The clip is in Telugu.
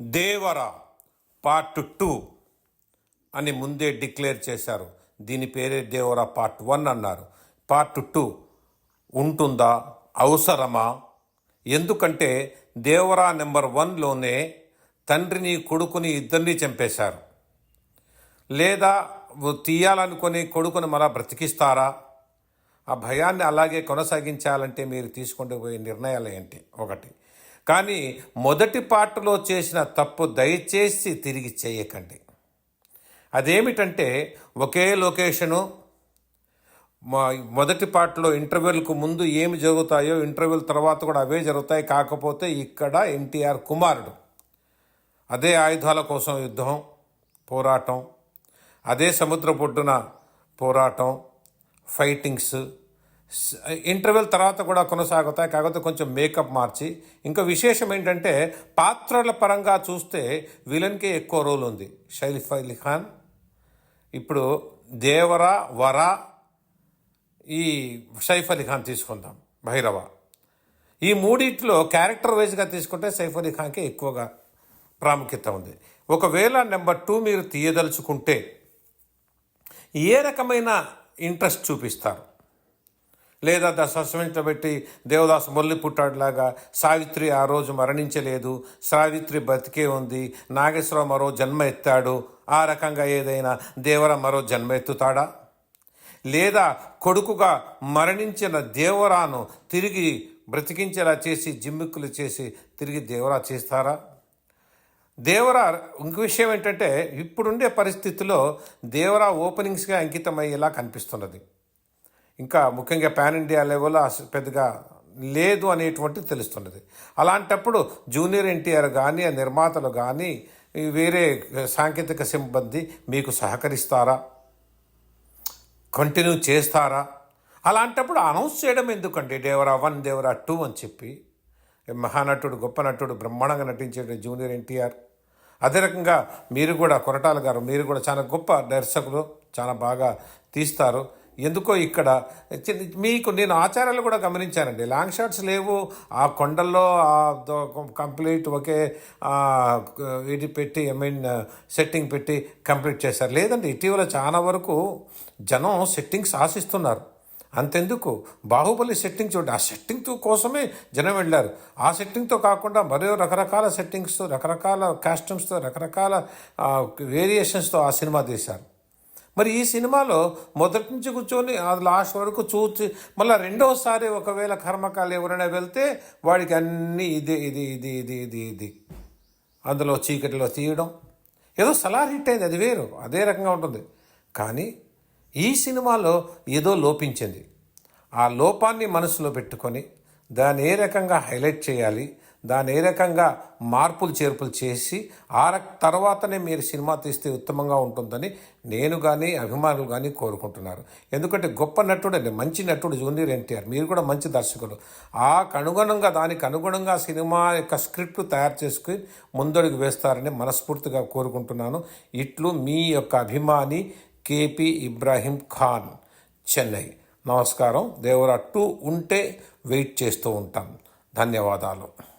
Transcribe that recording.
దేవర పార్ట్ టూ అని ముందే డిక్లేర్ చేశారు. దీని పేరే దేవర పార్ట్ వన్ అన్నారు. పార్ట్ టూ ఉంటుందా? అవసరమా? ఎందుకంటే దేవరా నెంబర్ వన్లోనే తండ్రిని కొడుకుని ఇద్దరిని చంపేశారు. లేదా తీయాలనుకుని కొడుకుని మరలా బ్రతికిస్తారా? ఆ భయాన్ని అలాగే కొనసాగించాలంటే మీరు తీసుకుంటూ పోయే నిర్ణయాలు ఏంటి? ఒకటి కానీ మొదటి పాటలో చేసిన తప్పు దయచేసి తిరిగి చేయకండి. అదేమిటంటే ఒకే లొకేషను మొదటి పార్ట్లో ఇంటర్వ్యూలకు ముందు ఏమి జరుగుతాయో ఇంటర్వ్యూల తర్వాత కూడా అవే జరుగుతాయి. కాకపోతే ఇక్కడ ఎన్టీఆర్ కుమారుడు. అదే ఆయుధాల కోసం యుద్ధం పోరాటం. అదే సముద్ర పొడ్డున పోరాటం ఫైటింగ్స్. ఇంటర్వెల్ తర్వాత కూడా కొనసాగుతాయి. కాకపోతే కొంచెం మేకప్ మార్చి. ఇంకా విశేషం ఏంటంటే పాత్రల పరంగా చూస్తే విలన్కే ఎక్కువ రోల్ ఉంది. షైలిఫ్ అలీ ఖాన్. ఇప్పుడు దేవర వర ఈ సైఫ్ అలీ ఖాన్ తీసుకుందాం. భైరవ. ఈ మూడిట్లో క్యారెక్టర్ వైజ్గా తీసుకుంటే సైఫ్ అలీ ఖాన్కే ఎక్కువగా ప్రాముఖ్యత ఉంది. ఒకవేళ నెంబర్ టూ మీరు తీయదలుచుకుంటే ఏ రకమైన ఇంట్రెస్ట్ చూపిస్తారు? లేదా ద సస్పెన్స్లో పెట్టి దేవదాసు మొల్లి పుట్టాడులాగా సావిత్రి ఆ రోజు మరణించలేదు. సావిత్రి బతికే ఉంది. నాగేశ్వరరావు మరో జన్మ ఎత్తాడు. ఆ రకంగా ఏదైనా దేవర మరో జన్మ ఎత్తుతాడా? లేదా కొడుకుగా మరణించిన దేవరాను తిరిగి బ్రతికించేలా చేసి జిమ్మిక్కులు చేసి తిరిగి దేవరా చేస్తారా? దేవరా ఇంక విషయం ఏంటంటే ఇప్పుడుండే పరిస్థితుల్లో దేవరా ఓపెనింగ్స్గా అంకితమయ్యేలా కనిపిస్తున్నది. ఇంకా ముఖ్యంగా పాన్ ఇండియా లెవెల్లో పెద్దగా లేదు అనేటువంటిది తెలుస్తున్నది. అలాంటప్పుడు జూనియర్ ఎన్టీఆర్ కానీ ఆ నిర్మాతలు కానీ వేరే సాంకేతిక సిబ్బంది మీకు సహకరిస్తారా? కంటిన్యూ చేస్తారా? అలాంటప్పుడు అనౌన్స్ చేయడం ఎందుకండి? దేవరా వన్ దేవరా టూ అని చెప్పి మహానటుడు గొప్ప నటుడు బ్రహ్మాండంగా నటించే జూనియర్ ఎన్టీఆర్. అదే రకంగా మీరు కూడా కొరటాల గారు మీరు కూడా చాలా గొప్ప దర్శకులు చాలా బాగా తీస్తారు. ఎందుకో ఇక్కడ మీకు నేను ఆచారాలు కూడా గమనించానండి. లాంగ్ షాట్స్ లేవు. ఆ కొండల్లో ఆ కంప్లీట్ ఒకే వీటి ఇది పెట్టి ఐ మీన్ సెట్టింగ్ పెట్టి కంప్లీట్ చేశారు. లేదండి ఇటీవల చాలా వరకు జనం సెట్టింగ్స్ ఆశిస్తున్నారు. అంతెందుకు? బాహుబలి సెట్టింగ్ చూడండి. ఆ సెట్టింగ్తో కోసమే జనం వెళ్ళారు. ఆ సెట్టింగ్తో కాకుండా మరో రకరకాల సెట్టింగ్స్తో రకరకాల కాస్ట్యూమ్స్తో రకరకాల వేరియేషన్స్తో ఆ సినిమా తీశారు. మరి ఈ సినిమాలో మొదటి నుంచి కూర్చొని అది లాస్ట్ వరకు చూచి మళ్ళీ రెండోసారి ఒకవేళ కర్మకాలు ఎవరైనా వెళ్తే వాడికి అన్నీ ఇది ఇది ఇది ఇది ఇది ఇది. అందులో చీకటిలో తీయడం. ఏదో సలార్ హిట్ అయింది అది వేరు అదే రకంగా ఉంటుంది. కానీ ఈ సినిమాలో ఏదో లోపించింది. ఆ లోపాన్ని మనసులో పెట్టుకొని దాన్ని ఏ రకంగా హైలైట్ చేయాలి దాని ఏ రకంగా మార్పులు చేర్పులు చేసి ఆ రక తర్వాతనే మీరు సినిమా తీస్తే ఉత్తమంగా ఉంటుందని నేను కానీ అభిమానులు కానీ కోరుకుంటున్నారు. ఎందుకంటే గొప్ప నటుడు అండి మంచి నటుడు జూనియర్ ఎన్టీఆర్. మీరు కూడా మంచి దర్శకులు ఆ అనుగుణంగా దానికి అనుగుణంగా సినిమా యొక్క స్క్రిప్ట్ తయారు చేసుకుని ముందడుగు వేస్తారని మనస్ఫూర్తిగా కోరుకుంటున్నాను. ఇట్లు మీ యొక్క అభిమాని కేపీ ఇబ్రాహీం ఖాన్ చెన్నై. నమస్కారం. దేవరా టూ ఉంటే వెయిట్ చేస్తూ ఉంటాం. ధన్యవాదాలు.